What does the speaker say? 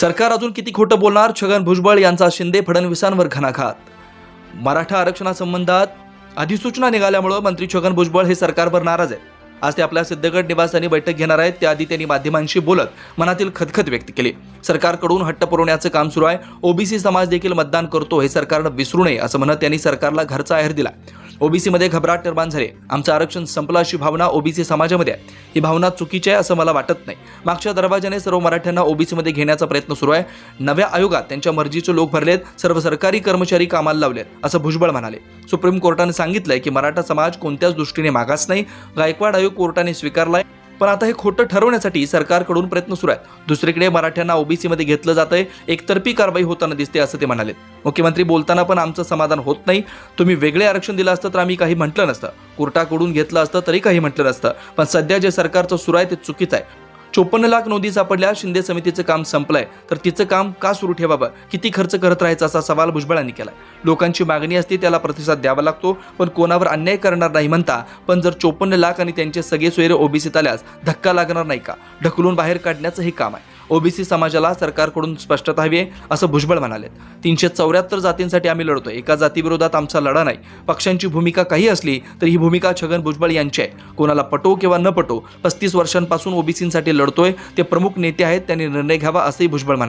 सरकार अजून किती खोटं बोलणार? छगन भुजबळ यांचा शिंदे फडणवीसांवर घणाघात. मराठा आरक्षणासंबंधात अधिसूचना निघाल्यामुळं मंत्री छगन भुजबळ हे सरकारवर नाराज आहेत. आज ते आपल्या सिद्धगड निवासाने बैठक घेणार आहेत. त्याआधी त्यांनी माध्यमांशी बोलत मनातील खदखद व्यक्त केली. सरकारकडून हट्ट पुरवण्याचं काम सुरू आहे. ओबीसी समाज देखील मतदान करतो हे सरकारनं विसरू नये असं म्हणत त्यांनी सरकारला घरचा आहेर दिला. ओबीसीमध्ये घबराट निर्माण झाली. आमचं आरक्षण संपलं अशी भावना ओबीसी समाजामध्ये आहे. ही भावना चुकीची आहे असं मला वाटत नाही. मागच्या दरवाजाने सर्व मराठ्यांना ओबीसीमध्ये घेण्याचा प्रयत्न सुरू आहे. नव्या आयोगात त्यांच्या मर्जीचे लोक भरलेत. सर्व सरकारी कर्मचारी कामाला लावलेत असं भुजबळ म्हणाले. सुप्रीम कोर्टाने सांगितलंय की मराठा समाज कोणत्याच दृष्टीने मागास नाही. गायकवाड आयोग कोर्टाने स्वीकारलाय. पण आता हे खोटं ठरवण्यासाठी सरकारकडून प्रयत्न सुरू आहेत. दुसरीकडे मराठ्यांना ओबीसीमध्ये घेतलं जातंय. एकतर्फी कारवाई होताना दिसते असं ते म्हणाले. मुख्यमंत्री बोलताना पण आमचं समाधान होत नाही. तुम्ही वेगळे आरक्षण दिलं असतं तर आम्ही काही म्हटलं नसतं. कोर्टाकडून घेतलं असतं तरी काही म्हटलं नसतं. पण सध्या जे सरकारचं सुरू आहे ते चुकीचं आहे. चोपन्न लाख नोंदी सापडल्या शिंदे समितीचं काम संपलंय. तर तिचं काम का सुरू ठेवावं? किती खर्च करत राहायचा असा सवाल भुजबळांनी केला लोकांची मागणी असते त्याला प्रतिसाद द्यावा लागतो पण कोणावर अन्याय करणार नाही म्हणता पण जर चोपन्न लाख आणि त्यांचे सगळे सोयरे ओबीसीत आल्यास धक्का लागणार नाही का? ढकलून बाहेर काढण्याचं हे काम आहे. ओबीसी समाजाला सरकारकडून स्पष्टता हवी आहे असं भुजबळ म्हणाले. तीनशे चौऱ्याहत्तर जातींसाठी आम्ही लढतोय. एका जातीविरोधात आमचा लढा नाही. पक्षांची भूमिका काही असली तर ही भूमिका छगन भुजबळ यांची आहे. कोणाला पटो किंवा न पटो पस्तीस वर्षांपासून ओबीसींसाठी लढतोय ते प्रमुख नेते आहेत त्यांनी निर्णय घ्यावा असंही भुजबळ म्हणाले.